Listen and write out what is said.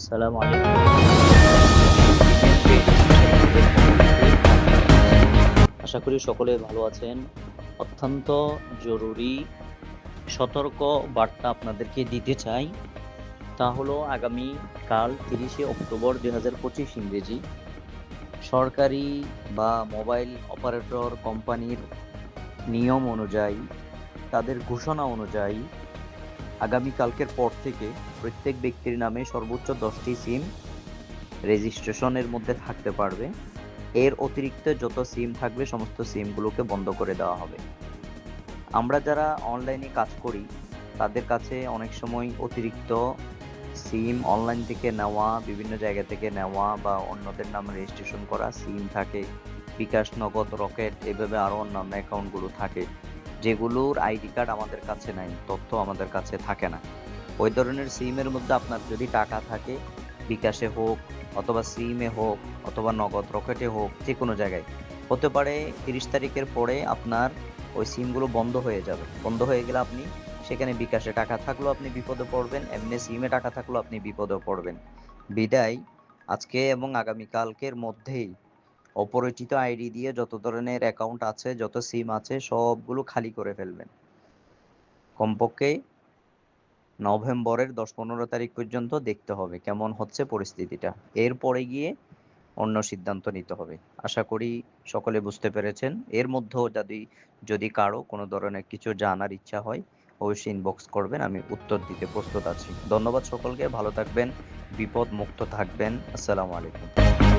আসসালামু আলাইকুম। আশা করি সকলে ভালো আছেন। অত্যন্ত জরুরি সতর্ক বার্তা আপনাদেরকে দিতে চাই। তা হলো আগামী কাল তিরিশে অক্টোবর দুই হাজার পঁচিশ ইংরেজি। সরকারি বা মোবাইল অপারেটর কোম্পানির নিয়ম অনুযায়ী, তাদের ঘোষণা অনুযায়ী আগামী কালকের পর থেকে প্রত্যেক ব্যক্তির নামে সর্বোচ্চ দশটি সিম রেজিস্ট্রেশনের মধ্যে থাকতে পারবে। এর অতিরিক্ত যত সিম থাকবে, সমস্ত সিমগুলোকে বন্ধ করে দেওয়া হবে। আমরা যারা অনলাইনে কাজ করি, তাদের কাছে অনেক সময় অতিরিক্ত সিম অনলাইন থেকে নেওয়া, বিভিন্ন জায়গা থেকে নেওয়া বা অন্যদের নামে রেজিস্ট্রেশন করা, সিম থাকে, বিকাশ, নগদ, রকেট, এভাবে আরও অন্যান্য অ্যাকাউন্টগুলো থাকে। যেগুলোর আইডি কার্ড আমাদের কাছে নাই, তথ্য আমাদের কাছে থাকে না। ওই ধরনের সিমের মধ্যে আপনার যদি টাকা থাকে, বিকাশে হোক অথবা সিমে হোক অথবা নগদ রকেটে হোক যে কোনো জায়গায়, হতে পারে তিরিশ তারিখের পরে আপনার ওই সিমগুলো বন্ধ হয়ে যাবে। বন্ধ হয়ে গেলে আপনি সেখানে বিকাশে টাকা থাকলেও আপনি বিপদে পড়বেন, এমনি সিমে টাকা থাকলেও আপনি বিপদে পড়বেন। বিদায়, আজকে এবং আগামীকালকের মধ্যেই অপরিচিত আইডি দিয়ে যত ধরনের অ্যাকাউন্ট আছে, যত সিম আছে, সবগুলো খালি করে ফেলবেন। কমপক্ষে নভেম্বরের দশ পনেরো তারিখ পর্যন্ত দেখতে হবে কেমন হচ্ছে পরিস্থিতিটা। এরপরে গিয়ে অন্য সিদ্ধান্ত নিতে হবে। আশা করি সকলে বুঝতে পেরেছেন। এর মধ্যেও যদি যদি কারও কোনো ধরনের কিছু জানার ইচ্ছা হয়, অবশ্যই ইনবক্স করবেন, আমি উত্তর দিতে প্রস্তুত আছি। ধন্যবাদ সকলকে, ভালো থাকবেন বিপদ মুক্ত থাকবেন। আসসালামু আলাইকুম।